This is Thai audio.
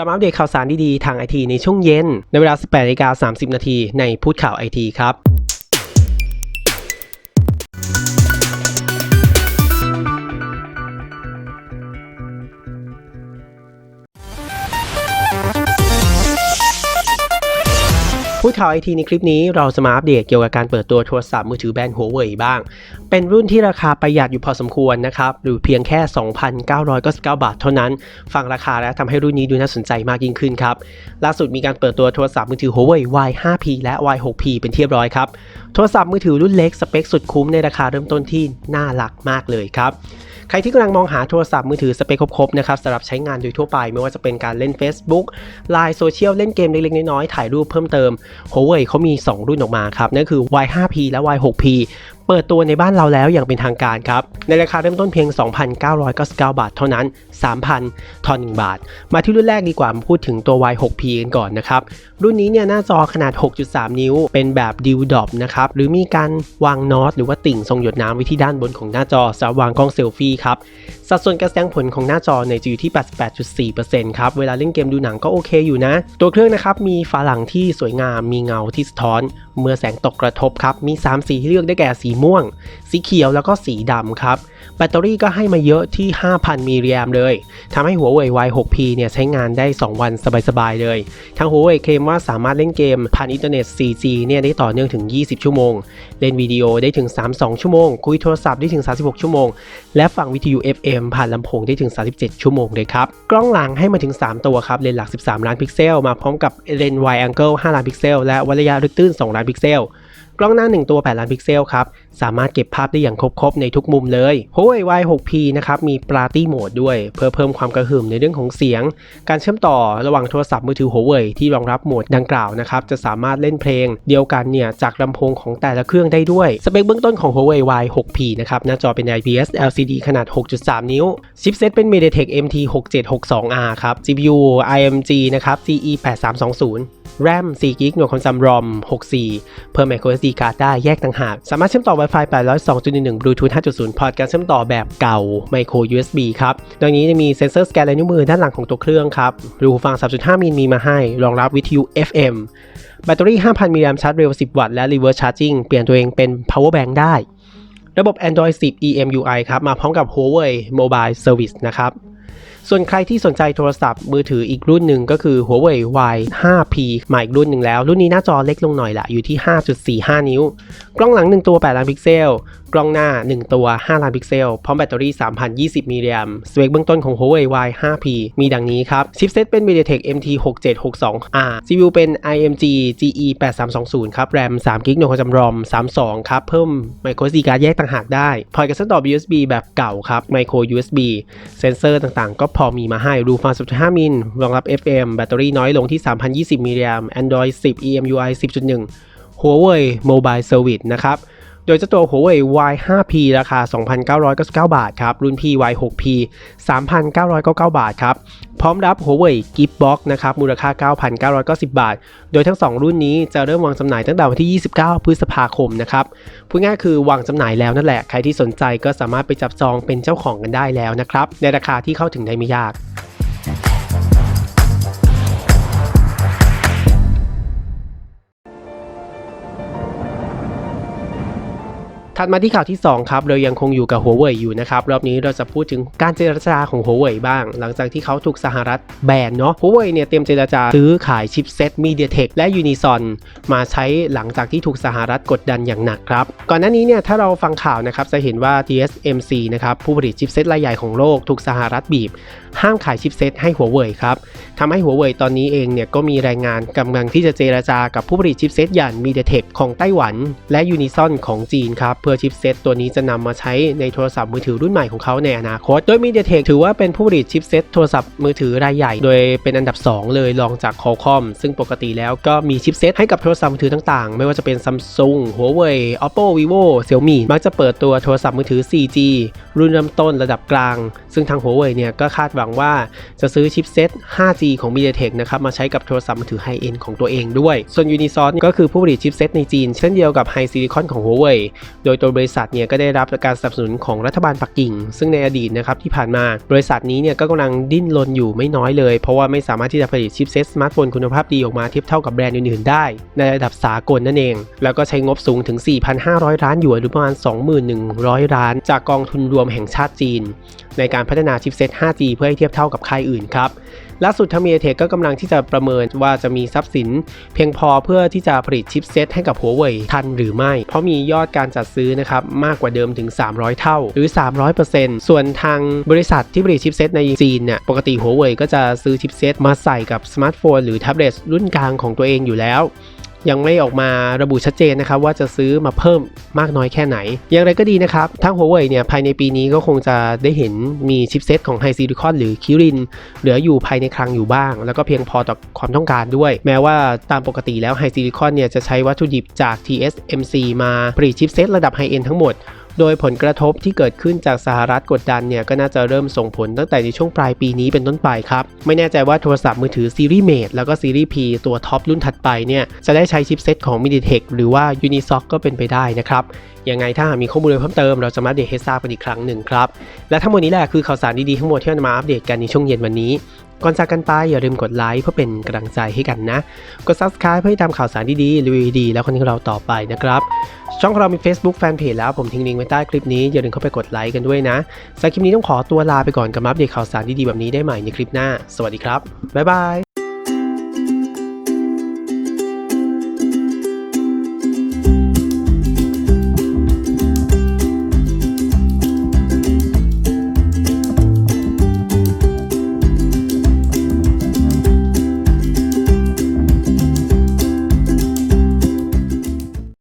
ลับมาอัปเดตข่าวสารดีๆ ทางไอทีในช่วงเย็น ในเวลา 18นาฬิกา30 นาทีในพูดข่าวไอทีครับ พูดข่าวไอทีในคลิปนี้เราจะมาอัปเดตเกี่ยวกับการเปิดตัวโทรศัพท์มือถือแบรนด์หัวเว่ยบ้าง เป็นรุ่นที่ราคาประหยัดอยู่พอสมควรนะครับ หรือเพียงแค่ 2,999 บาทเท่านั้น ฟังราคาแล้วทำให้รุ่นนี้ดูน่าสนใจมากยิ่งขึ้นครับ ล่าสุดมีการเปิดตัวโทรศัพท์มือถือหัวเว่ย Y5P และ Y6P เป็นที่เรียบร้อยครับ โทรศัพท์มือถือรุ่นเล็กสเปคสุดคุ้มในราคาเริ่มต้นที่น่ารักมากเลยครับ ใครที่กำลังมองหาโทรศัพท์มือถือสเปคครบๆนะครับสำหรับใช้งานโดยทั่วไป ไม่ว่าจะเป็นการเล่น Facebook ไลน์โซเชียลเล่นเกมเล็กๆน้อยๆถ่ายรูปเพิ่มเติม Huawei เขามี 2 รุ่นออกมาครับนั่นคือ Y5P และ Y6P เปิดตัวในบ้านเราแล้วอย่างเป็นทางการครับ ในราคาเริ่มต้นเพียง 2,999 บาทเท่านั้น 3,000 ทอน 1 บาท มาที่รุ่นแรกดีกว่ามาพูดถึงตัว Y6P กันก่อนนะครับ รุ่นนี้เนี่ยหน้าจอขนาด 6.3 นิ้ว เป็นแบบดิวดอปนะครับ หรือมีการวางน็อตหรือว่าติ่งทรงหยดน้ำไว้ที่ด้านบนของหน้าจอสำหรับวางกล้องเซลฟี่ครับ สัดส่วนการแสดงผลของหน้าจอเนี่ยจะอยู่ที่ 88.4%ครับ เวลาเล่นเกมดูหนังก็โอเคอยู่นะ ตัวเครื่องนะครับมีฝาหลังที่สวยงาม มีเงาที่สะท้อน เมื่อแสงตกกระทบครับ มี 3 สีที่เลือกได้แก่สีม่วง สีเขียวแล้วก็สีดำครับ แบตเตอรี่ก็ให้มาเยอะที่ 5,000 มิลลิแอมเลยทำให้หัวเว่ย Y6P เนี่ยใช้งานได้ 2 วันสบายๆเลย ทางหัวเว่ยเคลมว่าสามารถเล่นเกมผ่านอินเทอร์เน็ต 4G เนี่ยได้ต่อเนื่องถึง 20 ชั่วโมง เล่นวิดีโอได้ถึง 32 ชั่วโมง คุยโทรศัพท์ได้ถึง 36 ชั่วโมง และฟังวิทยุ FM ผ่านลำโพงได้ถึง 37 ชั่วโมงเลยครับ กล้องหลังให้มาถึง 3 ตัวครับ เลนส์หลัก 13 ล้านพิกเซล มาพร้อมกับเลนส์ wide angle 5ล้านพิกเซล และวัดระยะลึกตื้น 2 ล้านพิกเซล กล้องหน้า 1 ตัว 8 ล้านพิกเซลครับ สามารถเก็บภาพได้อย่างครบๆ ในทุกมุมเลย Huawei Y6P นะครับ มี Party Mode ด้วย เพื่อเพิ่มความกระหึ่มในเรื่องของเสียง การเชื่อมต่อระหว่างโทรศัพท์มือถือ Huawei ที่รองรับโหมดดังกล่าวนะครับ จะสามารถเล่นเพลงเดียวกันเนี่ยจากลำโพงของแต่ละเครื่องได้ด้วย สเปคเบื้องต้นของ Huawei Y6P นะครับหน้าจอเป็น IPS LCD ขนาด 6.3 นิ้วชิปเซตเป็น MediaTek MT6762R ครับ CPU IMG นะครับ CE 8320 RAM 4 g b หน่วยความจำ ROM 64 เพิ่ม microSD card ได้แยกต่างหาก สามารถเชื่อมต่อ Wi-Fi 802.11 Bluetooth 5.0 พอร์ตการเชื่อมต่อแบบเก่า micro USB ครับดังนี้จะมีเซ็นเซอร์สแกนลายนิ้วมือด้านหลังของตัวเครื่องครับรูหูฟัง 3.5 มิลมีมาให้ รองรับวิทยุ FM แบตเตอรี่ 5,000 มิลลิแอมชาร์จเร็ว 10 วัตต์ และ reverse charging เปลี่ยนตัวเองเป็น power bank ได้ ระบบ Android 10 EMUI ครับ มาพร้อมกับ Huawei Mobile Service นะครับ ส่วนใครที่สนใจโทรศัพท์มือถืออีกรุ่นหนึ่งก็คือ Huawei Y5P มาอีกรุ่นหนึ่งแล้ว รุ่นนี้หน้าจอเล็กลงหน่อยละอยู่ที่ 5.45 นิ้ว กล้องหลัง 1 ตัว8ล้านพิกเซลกล้องหน้า 1 ตัว 5 ล้านพิกเซล พร้อมแบตเตอรี่ 3,020มิลลิแอมสเปคเบื้องต้นของ Huawei Y5P มีดังนี้ครับ ชิปเซตเป็น MediaTek MT6762R CPU เป็น IMG GE 8320ครับ RAM 3 g b หน่วยความจำ ROM 32 ครับ เพิ่ม microSD card แยกต่างหากได้พอร์ตกรเชื่อมต่อ USB แบบเก่าครับ micro USB เซนเซอร์ต่างๆ ก็พอมีมาให้รูฟัง15มิลรองรับ FM แบตเตอรี่น้อยลงที่ 3,020มิลลิแอม Android 10 EMUI 10.1 Huawei Mobile Service นะครับ โดยเจ้าตัว Huawei Y5P ราคา 2,999 บาทครับ รุ่นพี่ Y6P 3,999 บาทครับ พร้อมรับ Huawei Gift Box นะครับ มูลค่า 9,990 บาท โดยทั้ง 2 รุ่นนี้จะเริ่มวางจำหน่ายตั้งแต่วันที่ 29 พฤษภาคมนะครับ พูดง่ายคือวางจำหน่ายแล้วนั่นแหละ ใครที่สนใจก็สามารถไปจับจองเป็นเจ้าของกันได้แล้วนะครับ ในราคาที่เข้าถึงได้ไม่ยาก ถัดมาที่ข่าวที่ 2 ครับ เรายังคงอยู่กับ Huawei อยู่นะครับ รอบนี้เราจะพูดถึงการเจรจาของ Huawei บ้าง หลังจากที่เขาถูกสหรัฐแบนเนาะ Huawei เนี่ยเตรียมเจรจาซื้อขายชิปเซ็ต MediaTek และ Unison มาใช้หลังจากที่ถูกสหรัฐกดดันอย่างหนักครับ ก่อนหน้านี้เนี่ยถ้าเราฟังข่าวนะครับจะเห็นว่า TSMC นะครับผู้ผลิตชิปเซ็ตรายใหญ่ของโลกถูกสหรัฐบีบ ห้ามขายชิปเซ็ตให้ Huawei ครับทำให้ Huawei ตอนนี้เองเนี่ยก็มีรายงานกำลังที่จะเจรจากับผู้ผลิตชิปเซ็ตอย่าง MediaTek ของไต้หวัน และ Unison ของจีนครับเพื่อชิปเซตตัวนี้จะนำมาใช้ในโทรศัพท์มือถือรุ่นใหม่ของเขาในอนาคต โดย MediaTek ถือว่าเป็นผู้ผลิตชิปเซตโทรศัพท์มือถือรายใหญ่ โดยเป็นอันดับ 2 เลยรองจาก Qualcomm ซึ่งปกติแล้วก็มีชิปเซตให้กับโทรศัพท์มือถือต่างๆ ไม่ว่าจะเป็น Samsung Huawei Oppo Vivo Xiaomi มักจะเปิดตัวโทรศัพท์มือถือ 4G รุ่นเริ่มต้นระดับกลาง ซึ่งทาง Huawei เนี่ยก็คาดหวังว่าจะซื้อชิปเซต 5G ของ MediaTek นะครับมาใช้กับโทรศัพท์มือถือไฮเอ็นของตัวเองด้วย ส่วน Unison ก็คือผู้ผลิตชิปเซตในจีน เช่นเดียวกับ Hi Silicon ของ Huawei โดยตัวบริษัทเนี่ยก็ได้รับการสนับสนุนของรัฐบาลปักกิ่ง ซึ่งในอดีตนะครับที่ผ่านมาบริษัทนี้เนี่ยก็กำลังดิ้นรนอยู่ไม่น้อยเลย เพราะว่าไม่สามารถที่จะผลิตชิปเซ็ตสมาร์ทโฟนคุณภาพดีออกมาเทียบเท่ากับแบรนด์อื่นๆ ได้ ในระดับสากลนั่นเอง แล้วก็ใช้งบสูงถึง 4,500 ล้านหยวนหรือประมาณ 21,000ล้าน จากกองทุนรวมแห่งชาติจีน ในการพัฒนาชิปเซ็ต 5G เพื่อให้เทียบเท่ากับค่ายอื่นครับ ล่าสุดทางมีเทคก็กำลังที่จะประเมินว่าจะมีทรัพย์สิน เพียงพอเพื่อที่จะผลิตชิปเซ็ตให้กับหัวเว่ยทันหรือไม่ เพราะมียอดการจัดซื้อนะครับมากกว่าเดิมถึง 300 เท่าหรือ 300%ส่วนทางบริษัทที่ผลิตชิปเซ็ตในจีนเนี่ยปกติหัวเว่ยก็จะซื้อชิปเซ็ตมาใส่กับสมาร์ทโฟนหรือแท็บเล็ตรุ่นกลางของตัวเองอยู่แล้ว ยังไม่ออกมาระบุชัดเจนนะครับว่าจะซื้อมาเพิ่มมากน้อยแค่ไหน อย่างไรก็ดีนะครับทางหัวเว่ยเนี่ยภายในปีนี้ก็คงจะได้เห็นมีชิปเซตของไฮซิลิคอนหรือคิรินเหลืออยู่ภายในคลังอยู่บ้าง แล้วก็เพียงพอต่อความต้องการด้วย แม้ว่าตามปกติแล้วไฮซิลิคอนเนี่ยจะใช้วัตถุดิบจาก TSMC มาผลิตชิปเซตระดับไฮเอ็นทั้งหมด โดยผลกระทบที่เกิดขึ้นจากสหรัฐกดดันเนี่ยก็น่าจะเริ่มส่งผลตั้งแต่ในช่วงปลายปีนี้เป็นต้นไปครับ ไม่แน่ใจว่าโทรศัพท์มือถือซีรีส์เมดแล้วก็ซีรีส์ P ตัวท็อปรุ่นถัดไปเนี่ยจะได้ใช้ชิปเซตของ MediaTek หรือว่า Unisoc ก็เป็นไปได้นะครับยังไงถ้าหากมีข้อมูลเพิ่มเติมเราจะมาเดตให้ทราบกันอีกครั้งหนึ่งครับและทั้งหมดนี้แหละคือข่าวสารดีๆทั้งหมดที่นำมาอัปเดตกันในช่วงเย็นวันนี้ ก่อนจากกันไปอย่าลืมกดไลค์เพื่อเป็นกำลังใจให้กันนะ กด subscribe เพื่อให้ตามข่าวสารดีๆรีวิวดีๆแล้วคนที่เราต่อไปนะครับ ช่องของเรามี Facebook Fanpage แล้วผมทิ้งลิงก์ไว้ใต้คลิปนี้อย่าลืมเข้าไปกดไลค์กันด้วยนะสำหรับคลิปนี้ต้องขอตัวลาไปก่อนกับมาอัปเดตข่าวสารดีๆแบบนี้ได้ใหม่ในคลิปหน้า สวัสดีครับบ๊ายบาย